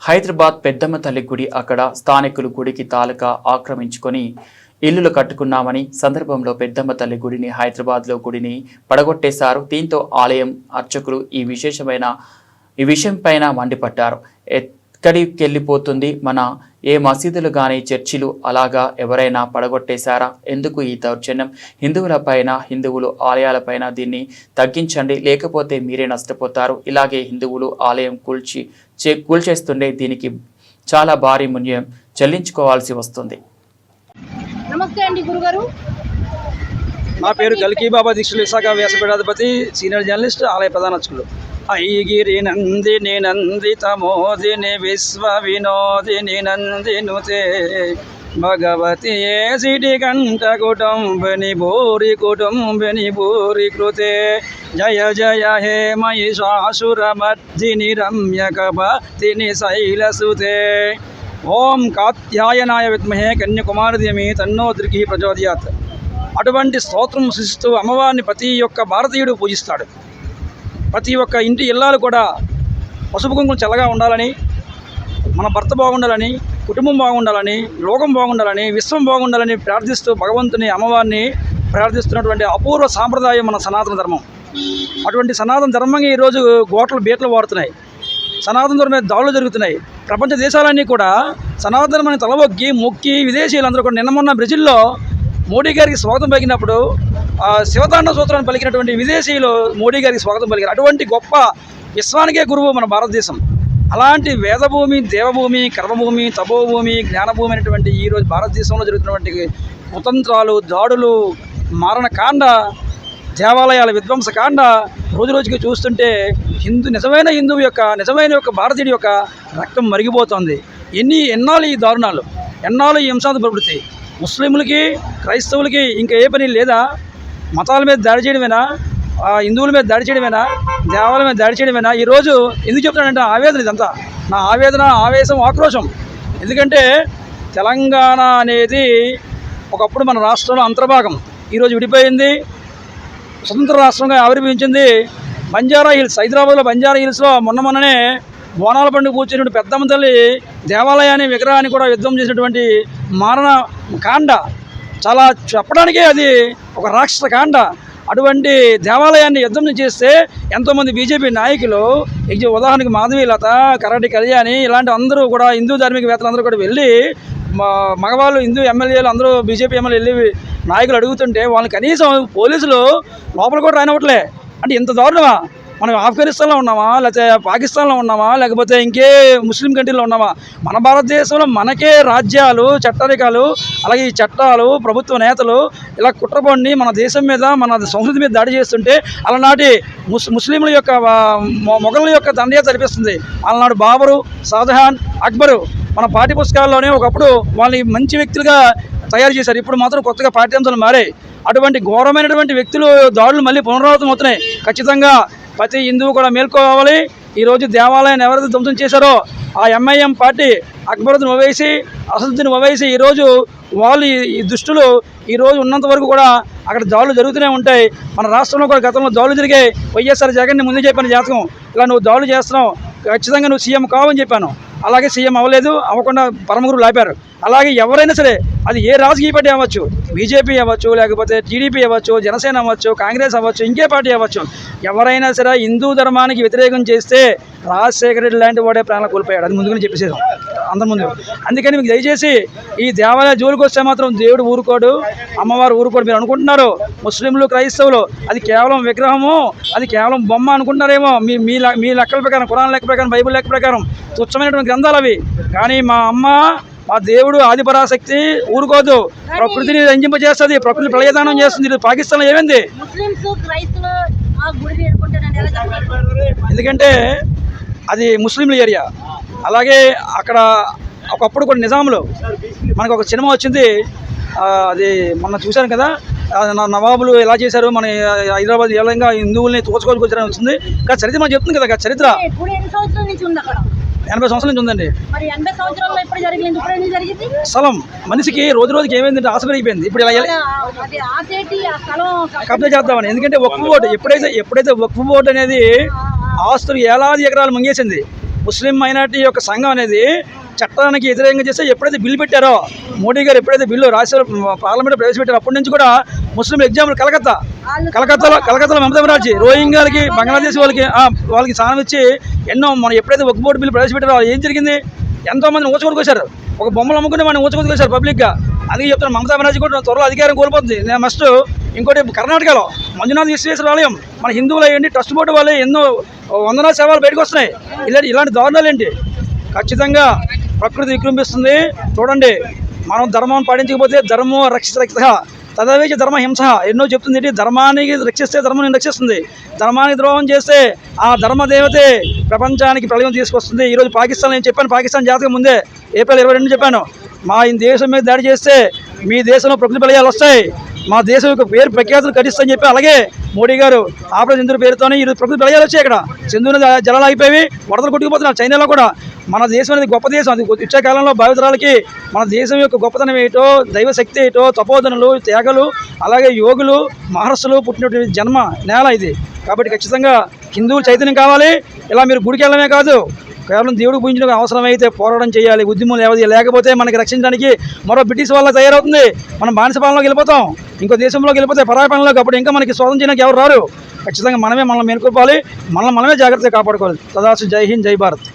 హైదరాబాద్ పెద్దమ్మ తల్లి గుడి అక్కడ స్థానికులు గుడికి తాలూకా ఆక్రమించుకొని ఇల్లులు కట్టుకున్నామని సందర్భంలో పెద్దమ్మ తల్లి గుడిని హైదరాబాద్లో గుడిని పడగొట్టేశారు. దీంతో ఆలయం అర్చకులు ఈ విశేషమైన ఈ విషయం పైన మండిపడ్డారు. ఎక్కడికి వెళ్ళిపోతుంది మన ఏ మసీదులు కానీ చర్చిలు అలాగా ఎవరైనా పడగొట్టేశారా? ఎందుకు ఈ దౌర్జన్యం? హిందువులపైన హిందువులు ఆలయాలపైన దీన్ని తగ్గించండి. లేకపోతే మీరే నష్టపోతారు. ఇలాగే హిందువులు ఆలయం కూల్చి చే కూల్చేస్తుండే దీనికి చాలా భారీ మూల్యం చెల్లించుకోవాల్సి వస్తుంది. నమస్తే అండి గురుగారు. నా పేరు గల్కీ బాబా దీక్షలు విశాఖ వ్యాసపీఠాధిపతి సీనియర్ జర్నలిస్ట్ ఆలయ ప్రధాన అర్చకులు. ఐగిరి నందిని నందిత మోదిని విశ్వ వినోదిని నందినుతే భగవతి ఏ సిటి కంఠ కుటుంబిని భూరి కుటుంబిని భూరి కృతే జయ జయ హే మహిషాసురమర్దిని రమ్యకపతిని శైలసుతే ఓం కాత్యాయనాయ విద్మహే కన్యకుమారదేమి తన్నో దృగి ప్రచోదయాత్ అటువంటి స్తోత్రం సృష్టిస్తూ అమ్మవారిని ప్రతి ఒక్క భారతీయుడు పూజిస్తాడు ప్రతి ఒక్క ఇంటి ఇల్లాలు కూడా పసుపు కుంకుమ చల్లగా ఉండాలని మన భర్త బాగుండాలని కుటుంబం బాగుండాలని లోకం బాగుండాలని విశ్వం బాగుండాలని ప్రార్థిస్తూ భగవంతుని అమ్మవారిని ప్రార్థిస్తున్నటువంటి అపూర్వ సాంప్రదాయం మన సనాతన ధర్మం. అటువంటి సనాతన ధర్మంగా ఈరోజు గోటలు బీటలు వాడుతున్నాయి. సనాతన ధర్మం దాడులు జరుగుతున్నాయి. ప్రపంచ దేశాలన్నీ కూడా సనాతన ధర్మాన్ని తలవొగ్గి మొక్కి విదేశీయులందరూ కూడా నిన్న మొన్న బ్రెజిల్లో మోడీ గారికి స్వాగతం పలికినప్పుడు శివతాండ సూత్రాన్ని పలికినటువంటి విదేశీయులు మోడీ గారికి స్వాగతం పలికారు. అటువంటి గొప్ప విశ్వానికే గురువు మన భారతదేశం. అలాంటి వేదభూమి దేవభూమి కర్మభూమి తపోభూమి జ్ఞానభూమి అనేటువంటి ఈరోజు భారతదేశంలో జరుగుతున్నటువంటి కుతంత్రాలు దాడులు మారణకాండ దేవాలయాల విధ్వంసకాండ రోజు రోజుకి చూస్తుంటే హిందూ నిజమైన హిందువు యొక్క నిజమైన యొక్క భారతీయుడి యొక్క రక్తం మరిగిపోతుంది. ఎన్ని ఎన్నాళ్ళు ఈ దారుణాలు? ఎన్నాళ్ళు ఈ హింసాలు ప్రవృత్తి? ముస్లింలకి క్రైస్తవులకి ఇంకా ఏ పని లేదా? మతాల మీద దాడి చేయడమేనా? హిందువుల మీద దాడి చేయడమేనా? దేవాలయం మీద దాడి చేయడమేనా? ఈరోజు ఎందుకు చెప్తానంటే ఆవేదన ఇదంతా. నా ఆవేదన ఆవేశం ఆక్రోశం. ఎందుకంటే తెలంగాణ అనేది ఒకప్పుడు మన రాష్ట్రంలో అంతర్భాగం. ఈరోజు విడిపోయింది. స్వతంత్ర రాష్ట్రంగా ఆవిర్భవించింది బంజారా హిల్స్. హైదరాబాద్లో బంజారా హిల్స్లో మొన్న మొన్ననే బోనాల పండుగ కూర్చున్నటువంటి పెద్దమ్మ తల్లి దేవాలయాన్ని విగ్రహాన్ని కూడా యుద్ధం చేసినటువంటి మారణ కాండ చాలా చెప్పడానికే అది ఒక రాక్షస కాండ. అటువంటి దేవాలయాన్ని యుద్ధం చేస్తే ఎంతోమంది బీజేపీ నాయకులు ఉదాహరణకు ఉదాహరణకి మాధవి లత కరాటి కళ్యాణి ఇలాంటి అందరూ కూడా హిందూ ధార్మికవేత్తలు అందరూ కూడా వెళ్ళి మగవాళ్ళు హిందూ ఎమ్మెల్యేలు అందరూ బీజేపీ ఎమ్మెల్యే వెళ్ళి నాయకులు అడుగుతుంటే వాళ్ళని కనీసం పోలీసులు లోపల కూడా రానివ్వట్లే. అంటే ఇంత దారుణమా? మనం ఆఫ్ఘనిస్తాన్లో ఉన్నామా? లేకపోతే పాకిస్తాన్లో ఉన్నామా? లేకపోతే ఇంకే ముస్లిం కంట్రీలో ఉన్నామా? మన భారతదేశంలో మనకే రాజ్యాలు చట్టరికాలు అలాగే ఈ చట్టాలు ప్రభుత్వ నేతలు ఇలా కుట్రపండి మన దేశం మీద మన సంస్కృతి మీద దాడి చేస్తుంటే అలనాటి ముస్ ముస్లింల యొక్క మొఘల యొక్క దండయ జరిపిస్తుంది. అలనాడు బాబరు షాజహాన్ అక్బరు మన పాఠ్య పుస్తకాల్లోనే ఒకప్పుడు వాళ్ళని మంచి వ్యక్తులుగా తయారు చేశారు. ఇప్పుడు మాత్రం కొత్తగా పాఠ్యాంశాలు మారాయి. అటువంటి ఘోరమైనటువంటి వ్యక్తులు దాడులు మళ్ళీ పునరావృతం అవుతున్నాయి ఖచ్చితంగా ప్రతి హిందువు కూడా మేల్కోవాలి. ఈరోజు దేవాలయాన్ని ఎవరైతే ధ్వంసం చేశారో ఆ ఎంఐఎం పార్టీ అక్బరుద్దీన్ ఓవైసీ అసదుద్దీన్ ఓవైసీ ఈరోజు వాళ్ళు ఈ- దుష్టులు ఈరోజు ఉన్నంత వరకు కూడా అక్కడ దాడులు జరుగుతూనే ఉంటాయి. మన రాష్ట్రంలో కూడా గతంలో దాడులు జరిగాయి. వైఎస్ఆర్ జగన్ని ముందే చెప్పాను జాతకం. ఇలా నువ్వు దాడులు చేస్తున్నావు. ఖచ్చితంగా నువ్వు సీఎం కావని చెప్పాను. అలాగే సీఎం అవ్వలేదు అవ్వకుండా పరమగురు లాపారు. అలాగే ఎవరైనా సరే అది ఏ రాజకీయ పార్టీ అవ్వచ్చు బీజేపీ అవ్వచ్చు లేకపోతే టీడీపీ అవ్వచ్చు జనసేన అవ్వచ్చు కాంగ్రెస్ అవ్వచ్చు ఇంకే పార్టీ అవ్వచ్చు. ఎవరైనా సరే హిందూ ధర్మానికి వ్యతిరేకం చేస్తే రాజశేఖర రెడ్డి లాంటి వాడే ప్రాణాలు కోల్పోయాడు. అది ముందుగానే చెప్పేసేదాం అందరి ముందు. అందుకని మీకు దయచేసి ఈ దేవాలయ జోలికి వస్తే మాత్రం దేవుడు ఊరుకోడు అమ్మవారు ఊరుకోడు మీరు అనుకుంటున్నారు. ముస్లింలు క్రైస్తవులు అది కేవలం విగ్రహము అది కేవలం బొమ్మ అనుకుంటున్నారేమో. మీ మీ లె- మీ లెక్కల ప్రకారం కురాన్ లెక్క ప్రకారం బైబిల్ లెక్క ప్రకారం తుచ్చమైనటువంటి గ్రంథాలు అవి. కానీ మా అమ్మ మా దేవుడు ఆదిపరాశక్తి ఊరుకోదు. ప్రకృతిని రంజింపజేస్తుంది ప్రకృతి ప్రళయదానం చేస్తుంది. పాకిస్తాన్లో ఏమైంది? ఎందుకంటే అది ముస్లింల ఏరియా. అలాగే అక్కడ ఒకప్పుడు కూడా నిజాంలో మనకు ఒక సినిమా వచ్చింది అది మొన్న చూశాను కదా నవాబులు ఎలా చేశారు మన హైదరాబాద్ ఏలంగా హిందువుల్ని తోచుకోవాలని వచ్చింది. కానీ చరిత్ర మనం చెప్తుంది కదా చరిత్ర ఎనభై సంవత్సరాల నుంచి ఉందండి. స్థలం మనిషికి రోజు రోజుకి ఏమైందంటే ఆశ పెరిగిపోయింది. ఇప్పుడు ఇలా కబ్జా చేద్దామని. ఎందుకంటే వక్ఫ్ బోర్డు ఎప్పుడైతే ఎప్పుడైతే వక్ఫ్ బోర్డు అనేది ఆస్తులు ఏలాది ఎకరాలు మంగేసింది ముస్లిం మైనార్టీ యొక్క సంఘం అనేది చట్టానికి వ్యతిరేకంగా చేస్తే ఎప్పుడైతే బిల్లు పెట్టారో మోడీ గారు ఎప్పుడైతే బిల్లు రాష్ట్ర పార్లమెంట్ ప్రవేశపెట్టారో అప్పటి నుంచి కూడా ముస్లిం ఎగ్జాంపుల్ కలకత్తా. కలకత్తాలో కలకత్తాలో మమతా బెనర్జీ రోహింగ్యాలకి బంగ్లాదేశ్ వాళ్ళకి వాళ్ళకి స్థానం ఇచ్చి ఎన్నో మనం ఎప్పుడైతే ఒక బోర్డు బిల్లు ప్రవేశపెట్టారో ఏం జరిగింది? ఎంతో ఊచకొడుకొచ్చారు ఒక బొమ్మలు అమ్ముకుంటే మనం ఊచకొడుకొచ్చారు పబ్లిక్గా అందుకే చెప్తాను మమతా బెనర్జీ కూడా త్వరలో అధికారం కోల్పోతుంది. నేను మస్ట్ ఇంకోటి కర్ణాటకలో మంజునాథ్ విశ్వేశ్వర ఆలయం. మన హిందువులు అయ్యండి ట్రస్ట్ బోర్డు వాళ్ళు ఎన్నో వందల సేవలు బయటకు వస్తున్నాయి. ఇలాంటి ఇలాంటి దారుణాలు ఏంటి? ఖచ్చితంగా ప్రకృతి వికృంభిస్తుంది చూడండి మనం ధర్మం పాటించకపోతే ధర్మం రక్షిత రక్షిత తదవేచి ధర్మ హింస. ఎన్నో చెప్తుంది ఏంటి? ధర్మానికి రక్షిస్తే ధర్మం రక్షిస్తుంది. ధర్మానికి ద్రోహం చేస్తే ఆ ధర్మ దేవతే ప్రపంచానికి ప్రళయం తీసుకొస్తుంది. ఈరోజు పాకిస్తాన్ నేను చెప్పాను పాకిస్తాన్ జాతకం ముందే ఏప్రిల్ ఇరవై రెండు చెప్పాను. మా ఈ దేశం మీద దాడి చేస్తే మీ దేశంలో ప్రకృతి ప్రళయాలు వస్తాయి. మా దేశం యొక్క పేరు ప్రఖ్యాతులు కటిస్తని చెప్పి అలాగే మోడీ గారు ఆపరేషన్ సింధు పేరుతోనే ఈరోజు ప్రకృతి ప్రళయాలు వచ్చాయి ఇక్కడ. సింధు నది జలాలు ఆగిపోయి వరదలు కొట్టుకుపోతున్నారు చైనాలో కూడా మన దేశం అనేది గొప్ప దేశం. అది వచ్చే కాలంలో భావితరాలకి మన దేశం యొక్క గొప్పతనం ఏటో దైవ శక్తి ఏంటో తపోధనలు త్యాగలు అలాగే యోగులు మహర్షులు పుట్టినటువంటి జన్మ నేల ఇది. కాబట్టి ఖచ్చితంగా హిందువులు చైతన్యం కావాలి. ఇలా మీరు గుడికి వెళ్ళడమే కాదు కేవలం దేవుడు పూజించడం అవసరమైతే పోరాటం చేయాలి ఉద్యమం లేవది లేకపోతే మనకి రక్షించడానికి మరో బ్రిటిష్ వాళ్ళ తయారవుతుంది. మనం బానిస పాలనలోకి వెళ్ళిపోతాం. ఇంకో దేశంలోకి వెళ్ళిపోతే పరాయ పనులకు అప్పుడు ఇంకా మనకి స్వాతం చేయడానికి ఎవరు రారు? ఖచ్చితంగా మనమే మనల్ని మేల్కొల్పాలి మనల్ని మనమే జాగ్రత్తగా కాపాడుకోవాలి. తదాసు జై హింద్ జై భారత్.